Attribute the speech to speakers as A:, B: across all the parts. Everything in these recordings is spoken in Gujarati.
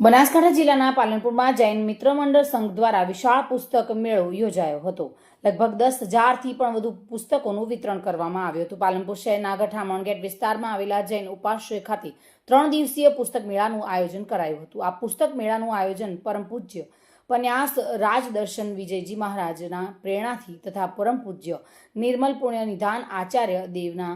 A: બનાસકાંઠા જિલ્લાના પાલનપુરમાં જૈન મિત્ર મંડળ સંઘ દ્વારા વિશાળ પુસ્તક મેળો યોજાયો હતો. લગભગ દસ હજારથી પણ વધુ પુસ્તકોનું વિતરણ કરવામાં આવ્યું હતું. પાલનપુર શહેરના ગઠામણ ગેટ વિસ્તારમાં આવેલા જૈન ઉપાશ્રય ખાતે ત્રણ દિવસીય પુસ્તક મેળાનું આયોજન કરાયું હતું. આ પુસ્તક મેળાનું આયોજન પરમ પૂજ્ય પન્યાસ રાજદર્શન વિજયજી મહારાજના પ્રેરણાથી તથા પરમ પૂજ્ય નિર્મલ પુણ્ય નિધાન આચાર્ય દેવના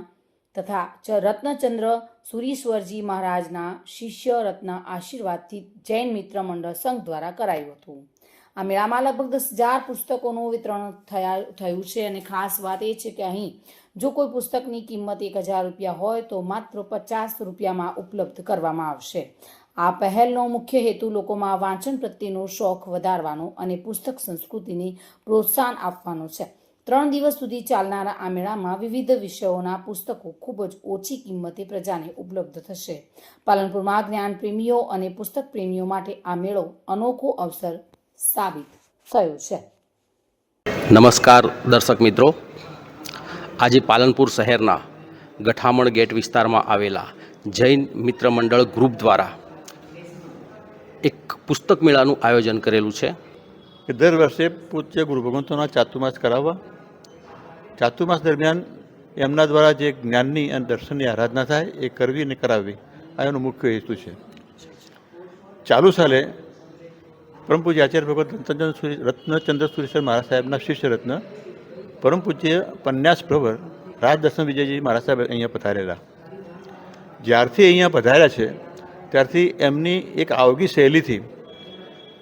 A: તથા ચ- રત્નચંદ્ર સુરીશ્વરજી મહારાજના શિષ્ય રત્ન આશીર્વાદથી જૈન મિત્ર મંડળ સંઘ દ્વારા કરાયું હતું. આ મેળામાં લગભગ દસ હજાર પુસ્તકોનું વિતરણ થયા, થયું છે અને ખાસ વાત એ છે કે અહીં જો કોઈ પુસ્તકની કિંમત એક હજાર રૂપિયા હોય તો માત્ર પચાસ રૂપિયામાં ઉપલબ્ધ કરવામાં આવશે. આ પહેલનો મુખ્ય હેતુ લોકોમાં વાંચન પ્રત્યેનો શોખ વધારવાનો અને પુસ્તક સંસ્કૃતિને પ્રોત્સાહન આપવાનો છે. ત્રણ દિવસ સુધી ચાલનારા આ મેળામાં વિવિધ વિષયોના પુસ્તકો ખૂબ જ ઓછી કિંમતે પ્રજાને ઉપલબ્ધ થશે. પાલનપુરમાં જ્ઞાન પ્રેમીઓ અને પુસ્તક પ્રેમીઓ માટે આ મેળો અનોખો અવસર સાબિત થયો છે.
B: નમસ્કાર દર્શક મિત્રો. આજે પાલનપુર શહેરના ગઠામણ ગેટ વિસ્તારમાં આવેલા જૈન મિત્ર મંડળ ગ્રુપ દ્વારા એક પુસ્તક મેળાનું આયોજન કરેલું છે.
C: દર વર્ષે પૂજ્ય ગુરુ ભગવંતોના ચાતુર્માસ કરાવવા ચાતુર્માસ દરમિયાન એમના દ્વારા જે જ્ઞાનની અને દર્શનની આરાધના થાય, એ કરવી અને કરાવવી, આ એનો મુખ્ય હેતુ છે. ચાલુ સાલે પરમ પૂજ્ય આચાર્ય ભગવત રત્નચંદ્ર સુરી, રત્નચંદ્ર સુરેશ્વર મહારાજ સાહેબના શિષ્ય રત્ન પરમ પૂજ્ય પન્યાસ પ્રવર રાજદર્શન વિજયજી મહારાજ સાહેબ અહીંયા પધારેલા. જ્યારથી અહીંયા પધાર્યા છે, ત્યારથી એમની એક આવગી શૈલીથી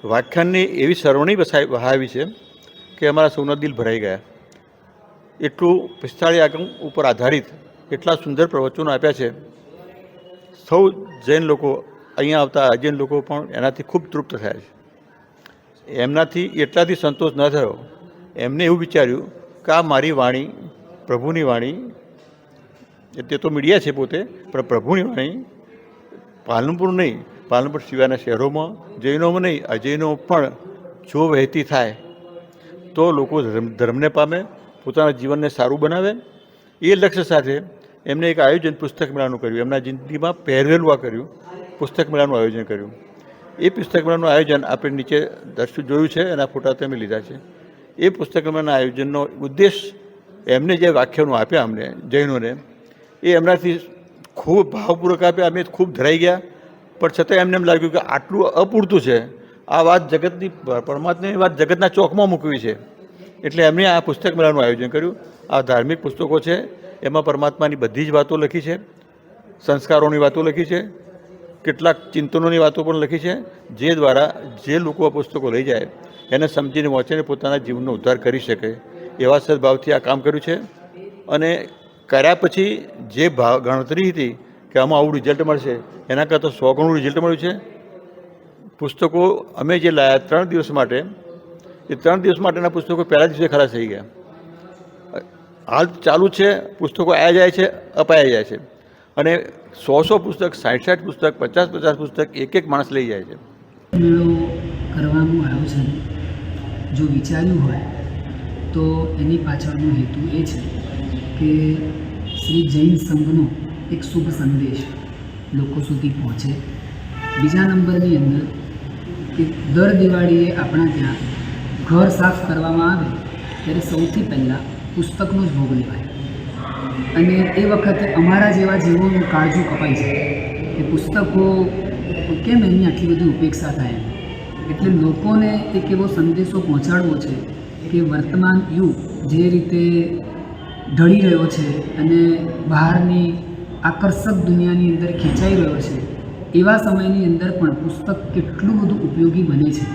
C: વ્યાખ્યાનની એવી સરવણી વસાવી વહાવી છે કે અમારા સૌના દિલ ભરાઈ ગયા. એટલું પિસ્તાળી આગમ ઉપર આધારિત એટલા સુંદર પ્રવચનો આપ્યા છે. સૌ જૈન લોકો અહીંયા આવતા અજૈન લોકો પણ એનાથી ખૂબ તૃપ્ત થયા છે. એમનાથી એટલાથી સંતોષ ન થયો. એમને એવું વિચાર્યું કે આ મારી વાણી, પ્રભુની વાણી તે તો મીડિયા છે પોતે, પણ પ્રભુની વાણી પાલનપુર નહીં, પાલનપુર સિવાયના શહેરોમાં, જૈનોમાં નહીં, અજૈનો પણ જો વહેતી થાય તો લોકો ધર્મ, ધર્મને પામે પોતાના જીવનને સારું બનાવે એ લક્ષ્ય સાથે એમને એક આયોજન પુસ્તક મેળાનું કર્યું. એમના જિંદગીમાં પહેરેલું આ કર્યું. પુસ્તક મેળાનું આયોજન કર્યું. એ પુસ્તક મેળાનું આયોજન આપણે નીચે દર્શન જોયું છે એના ફોટા તમે લીધા છે. એ પુસ્તક મેળાના આયોજનનો ઉદ્દેશ એમને જે વ્યાખ્યાનો આપ્યા અમને, જૈનોને, એ એમનાથી ખૂબ ભાવપૂર્વક આપ્યા. અમે ખૂબ ધરાઈ ગયા. પણ છતાં એમને એમ લાગ્યું કે આટલું અપૂરતું છે. આ વાત જગતની પરમાત્માની વાત જગતના ચોકમાં મૂકવી છે. એટલે એમણે આ પુસ્તક મેળાનું આયોજન કર્યું. આ ધાર્મિક પુસ્તકો છે. એમાં પરમાત્માની બધી જ વાતો લખી છે. સંસ્કારોની વાતો લખી છે. કેટલાક ચિંતનોની વાતો પણ લખી છે. જે દ્વારા જે લોકો આ પુસ્તકો લઈ જાય, એને સમજીને વાંચીને પોતાના જીવનનો ઉદ્ધાર કરી શકે એવા સદભાવથી આ કામ કર્યું છે. અને કર્યા પછી જે ભાવ ગણતરી હતી કે આમાં આવું રિઝલ્ટ મળશે, એના કરતાં સો ગણું રિઝલ્ટ મળ્યું છે. પુસ્તકો અમે જે લાયા ત્રણ દિવસ માટે એ ત્રણ દિવસ માટેના પુસ્તકો પહેલા દિવસે ખરા થઈ ગયા. હાલ ચાલુ છે, પુસ્તકો આવ્યા જાય છે, અપાયા જાય છે. અને સો સો પુસ્તક સાઠ સાઠ પુસ્તક પચાસ પચાસ પુસ્તક એક એક માણસ લઈ જાય છે.
D: કરવાનું આયોજન જો વિચાર્યું હોય, તો એની પાછળનો હેતુ એ છે કે શ્રી જૈન સંઘનો એક શુભ સંદેશ લોકો સુધી પહોંચે. બીજા નંબરની અંદર કે દર દિવાળીએ આપણા ત્યાં ઘર સાફ કરવામાં આવે ત્યારે સૌથી પહેલાં પુસ્તકનો જ ભોગ લેવાય. અને એ વખતે અમારા જેવા જીવોનું કાળજું કપાઈ છે કે પુસ્તકો કેમ એની આટલી બધી ઉપેક્ષા થાય? એટલે લોકોને એક એવો સંદેશો પહોંચાડવો છે કે વર્તમાન યુગ જે રીતે ઢળી રહ્યો છે અને બહારની આકર્ષક દુનિયાની અંદર ખેંચાઈ રહ્યો છે, એવા સમયની અંદર પણ પુસ્તક કેટલું બધું ઉપયોગી બને છે.